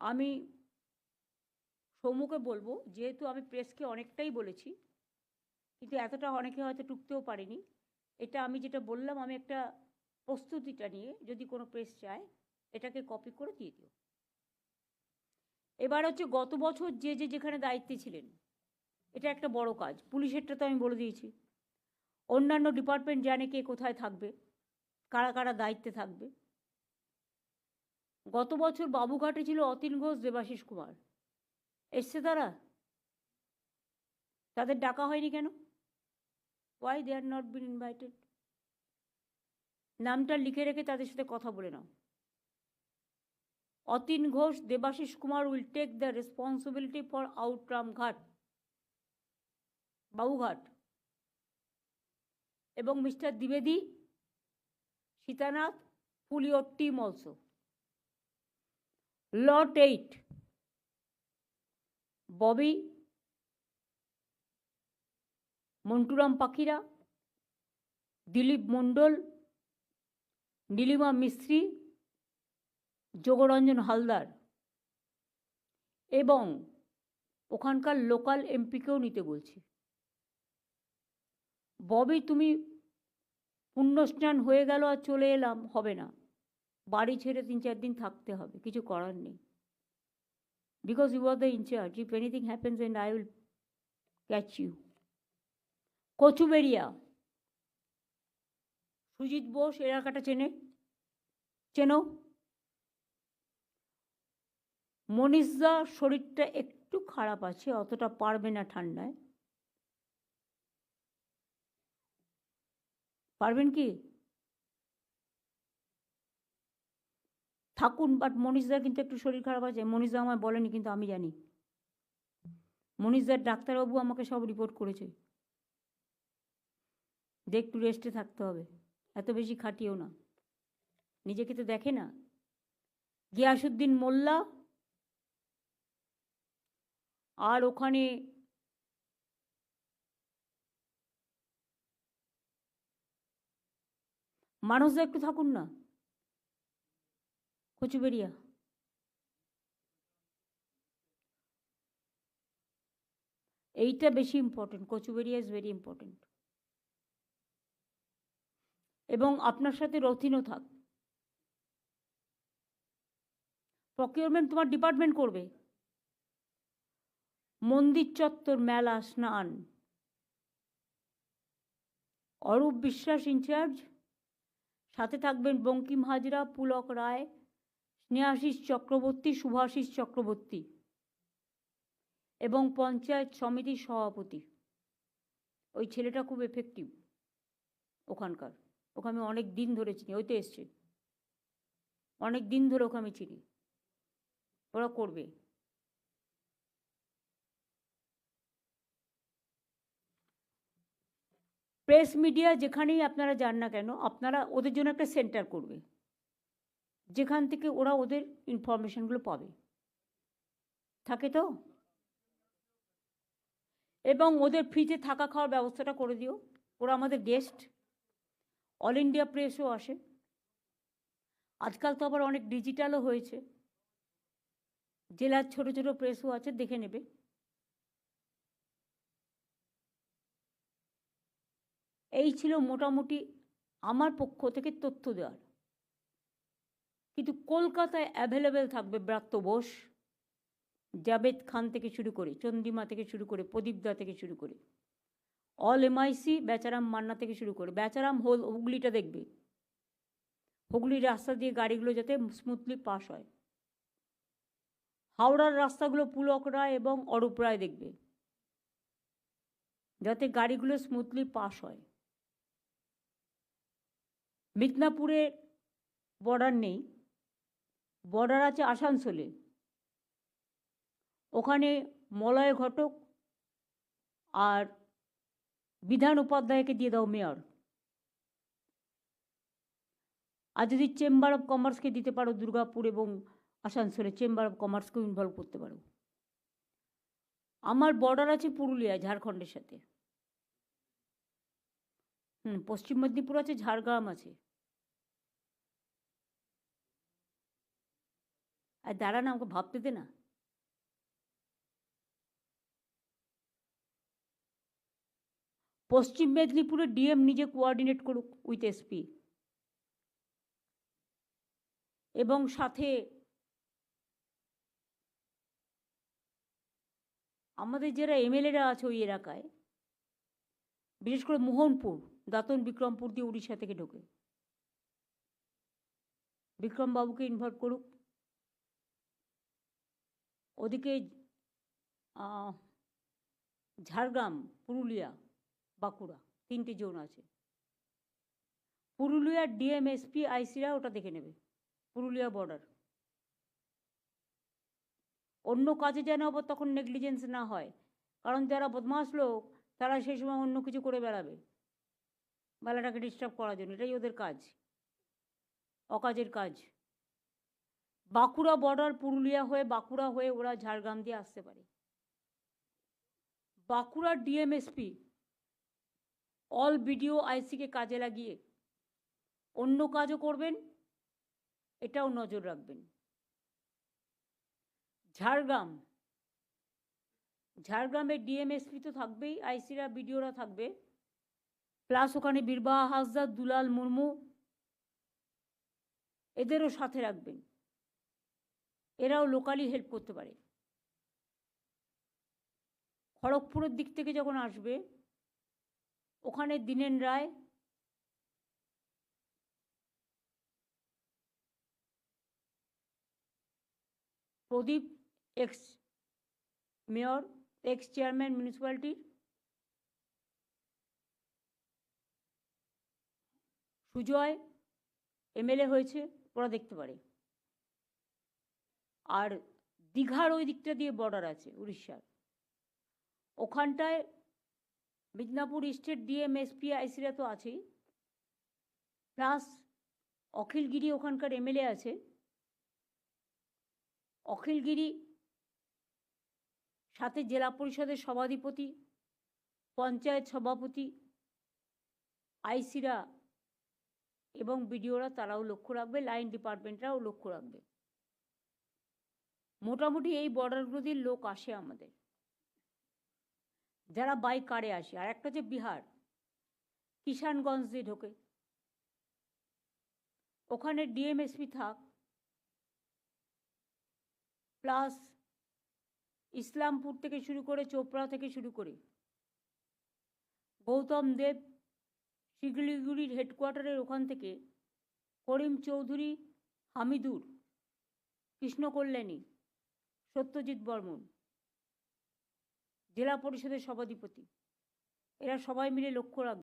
আমি সৌমুকে বলব, যেহেতু আমি প্রেসকে অনেকটাই বলেছি, কিন্তু এতটা অনেকে হয়তো টুকতেও পারেনি। এটা আমি যেটা বললাম, আমি একটা প্রস্তুতিটা নিয়ে যদি কোনো প্রেস চায়, এটাকে কপি করে দিয়ে দিও। এবার হচ্ছে গত বছর যে যে, যেখানে দায়িত্বে ছিলেন, এটা একটা বড় কাজ। পুলিশেরটা তো আমি বলে দিয়েছি। অন্যান্য ডিপার্টমেন্ট জানে কে কোথায় থাকবে, কারা কারা দায়িত্বে থাকবে। গত বছর বাবুঘাটে ছিল অতীন ঘোষ, দেবাশিস কুমার। এসছে তারা? তাদের ডাকা হয়নি কেন? Why they are not been invited নামটা লিখে রেখে তাদের সাথে কথা বলে নাও। Atin Ghosh, Debashis Kumar will take the responsibility for Outram Ghat Babughat এবং mister দ্বিবেদী, Sitanath full team also lot eight Bobby Monturam Pakhira Dilip Mondal Nilima মিস্ত্রি যোগরঞ্জন হালদার এবং ওখানকার লোকাল এমপিকেও নিতে বলছি। ববি তুমি পুণ্যস্নান হয়ে গেল আর চলে এলাম, হবে না। বাড়ি ছেড়ে তিন চার দিন থাকতে হবে, কিছু করার নেই। Because you are the incharge if anything happens and I will catch you Kochuberia Sujit Bose এলাকাটা চেনে? চেনো? মনীষদা শরীরটা একটু খারাপ আছে, অতটা পারবে না ঠান্ডায়। পারবেন কি? থাকুন বাট মনীষদার কিন্তু একটু শরীর খারাপ আছে। মনীষদা আমায় বলেনি, কিন্তু আমি জানি। মনীষদার ডাক্তারবাবু আমাকে সব রিপোর্ট করেছে। যে একটু রেস্টে থাকতে হবে। এত বেশি খাটিও না। নিজেকে তো দেখে না। গিয়াসুদ্দিন মোল্লা আর ওখানে মানুষরা একটু থাকুন না। কচুবেরিয়া এইটা বেশি important Kochuberia is very important এবং আপনার সাথে রথিনও থাক প্রকিউরমেন্ট তোমার ডিপার্টমেন্ট করবে মন্দির চত্বর মেলা স্নান অরূপ বিশ্বাস ইনচার্জ সাথে থাকবেন বঙ্কিম হাজরা, পুলক রায়। স্নেহাশিস চক্রবর্তী শুভাশিস চক্রবর্তী এবং পঞ্চায়েত সমিতির সভাপতি। ওই ছেলেটা খুব এফেক্টিভ ওখানকার। ওকে আমি অনেক দিন ধরে চিনি। ওই তো এসছে। অনেক দিন ধরে ওকে আমি চিনি। ওরা করবে। প্রেস মিডিয়া যেখানেই আপনারা যান না কেন, আপনারা ওদের জন্য একটা সেন্টার করবে। যেখান থেকে ওরা ওদের ইনফরমেশনগুলো পাবে। থাকে তো? এবং ওদের ফ্রিতে থাকা খাওয়ার ব্যবস্থাটা করে দিও। ওরা আমাদের গেস্ট অল ইন্ডিয়া প্রেসও আসে। আজকাল তো আবার অনেক ডিজিটালও হয়েছে। জেলার ছোট ছোট প্রেসও আছে, দেখে নেবে। এই ছিল মোটামুটি আমার পক্ষ থেকে তথ্য দেওয়ার। কিন্তু কলকাতায় অ্যাভেলেবেল থাকবে ব্রাত্য বোস। জাবেদ খান থেকে শুরু করে, চন্দ্রিমা থেকে শুরু করে প্রদীপদা থেকে শুরু করে। অল এমআইসি বেচারাম মান্না থেকে শুরু করে। বেচারাম হোল হুগলিটা দেখবে। হুগলির রাস্তা দিয়ে গাড়িগুলো যাতে স্মুথলি পাস হয়। হাওড়ার রাস্তাগুলো পুলক রায় এবং অরূপ রায় দেখবে। যাতে গাড়িগুলো স্মুথলি পাস হয়। মিদনাপুরে বর্ডার নেই। বর্ডার আছে আসানসোলে। ওখানে মলয় ঘটক আর বিধান উপাধ্যায়কে দিয়ে দাও মেয়র। আর যদি চেম্বার অফ কমার্সকে দিতে পারো দুর্গাপুর এবং আসানসোলে চেম্বার অফ কমার্সকেও ইনভলভ করতে পারো। আমার বর্ডার আছে পুরুলিয়া ঝাড়খণ্ডের সাথে। হুম, পশ্চিম মেদিনীপুর আছে, ঝাড়গ্রাম আছে। আর দাঁড়া না আমাকে ভাবতে দে না। পশ্চিম মেদিনীপুরে ডিএম নিজে কোঅর্ডিনেট করুক উইথ এসপি এবং সাথে আমাদের যারা এমএলএরা আছে ওই এলাকায়, বিশেষ করে মোহনপুর, দাতন বিক্রমপুর দিয়ে উড়িষ্যা থেকে ঢোকে। বিক্রমবাবুকে ইনভলভ করুক। ওদিকে ঝাড়গ্রাম, পুরুলিয়া, বাঁকুড়া, তিনটে জোন আছে। পুরুলিয়ার ডিএমএসপি আইসিরা ওটা দেখে নেবে, পুরুলিয়া বর্ডার অন্য কাজে যেন আবার তখন নেগলিজেন্স না হয়, কারণ যারা বদমাস লোক, তারা সেই সময় অন্য কিছু করে বেড়াবে, বেলাটাকে ডিস্টার্ব করার জন্য, এটাই ওদের কাজ, অকাজের কাজ। বাঁকুড়া বর্ডার পুরুলিয়া হয়ে বাঁকুড়া হয়ে ওরা ঝাড়গ্রাম দিয়ে আসতে পারে। বাঁকুড়ার ডিএমএসপি অল বিডিও আইসিকে কাজে লাগিয়ে অন্য কাজও করবেন, এটাও নজর রাখবেন। ঝাড়গ্রাম ঝাড়গ্রামের ডিএমএসপি তো থাকবেই আইসিরা বিডিওরা থাকবে। প্লাস ওখানে বীরবাহা হাসদা দুলাল, মুর্মু, এদেরও সাথে রাখবেন। এরাও লোকালি হেল্প করতে পারে। খড়গপুরের দিক থেকে যখন আসবে, ওখানে Dinen Roy, Pradip ex mayor ex chairman মিউনিসিপ্যালিটির Sujoy MLA হয়েছে, ওরা দেখতে পারে। আর দীঘার ওই দিকটা দিয়ে বর্ডার আছে, উড়িষ্যার। ওখানটায় মিদনাপুর স্টেট ডিএম এসপি আইসিরা তো আছেই। প্লাস অখিলগিরি ওখানকার এমএলএ আছে। অখিলগিরি সাথে জেলা পরিষদের সভাধিপতি, পঞ্চায়েত সভাপতি আইসিরা এবং বিডিওরা তারাও লক্ষ্য রাখবে লাইন ডিপার্টমেন্টরাও লক্ষ্য রাখবে। মোটামুটি এই বর্ডারগুলো দিয়ে লোক আসে আমাদের। যারা বাই কারে আসে, আর একটা হচ্ছে বিহার, কিষানগঞ্জ দিয়ে ঢোকে। ওখানে ডিএমএসপি থাক প্লাস ইসলামপুর থেকে শুরু করে চোপড়া থেকে শুরু করে গৌতম দেব শিগলিগুড়ির হেডকোয়ার্টারের ওখান থেকে করিম চৌধুরী, হামিদুর কৃষ্ণ কল্যাণী সত্যজিৎ বর্মন জেলা পরিষদের সভাধিপতি। এরা সবাই মিলে লক্ষ্য রাখবে।